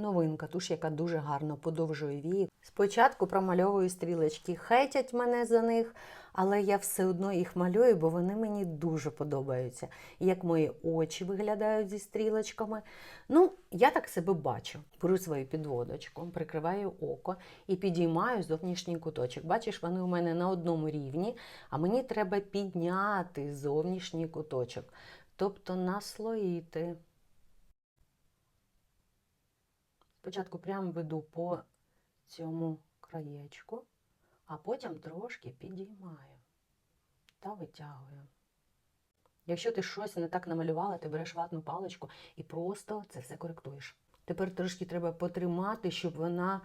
новинка, туш, яка дуже гарно подовжує вії. Спочатку промальовую стрілочки, хейтять мене за них, але я все одно їх малюю, бо вони мені дуже подобаються. Як мої очі виглядають зі стрілочками. Ну, я так себе бачу. Беру свою підводочку, прикриваю око і підіймаю зовнішній куточок. Бачиш, вони у мене на одному рівні, а мені треба підняти зовнішній куточок, тобто наслоїти. Спочатку прямо веду по цьому краєчку, а потім трошки підіймаю та витягую. Якщо ти щось не так намалювала, ти береш ватну паличку і просто це все коректуєш. Тепер трошки треба потримати, щоб вона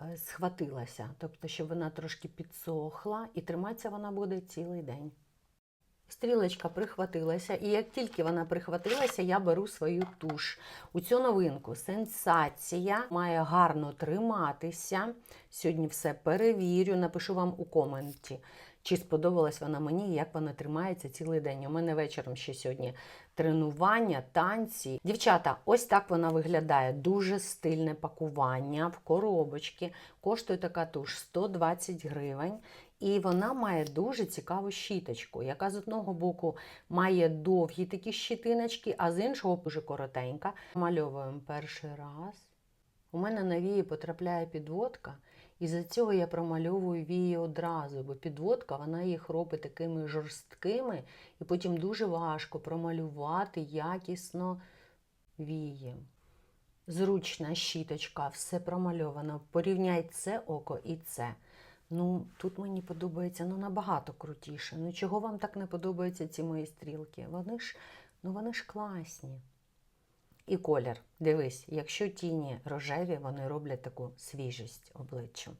е, схватилася, тобто, щоб вона трошки підсохла, і триматися вона буде цілий день. Стрілочка прихватилася, і як тільки вона прихватилася, я беру свою туш. У цю новинку сенсація має гарно триматися. Сьогодні все перевірю, напишу вам у коменті, чи сподобалась вона мені, як вона тримається цілий день. У мене вечором ще сьогодні тренування, танці. Дівчата, ось так вона виглядає. Дуже стильне пакування в коробочці. Коштує така туш 120 гривень. І вона має дуже цікаву щіточку, яка з одного боку має довгі такі щітиночки, а з іншого дуже коротенька. Мальовуємо перший раз. У мене на вії потрапляє підводка, і за цього я промальовую вії одразу, бо підводка вона їх робить такими жорсткими, і потім дуже важко промалювати якісно вії. Зручна щіточка, все промальовано. Порівняй це око і це. Ну, тут мені подобається ну, набагато крутіше. Ну, чого вам так не подобаються ці мої стрілки? Вони ж, ну, вони ж класні. І колір. Дивись, якщо тіні рожеві, вони роблять таку свіжість обличчю.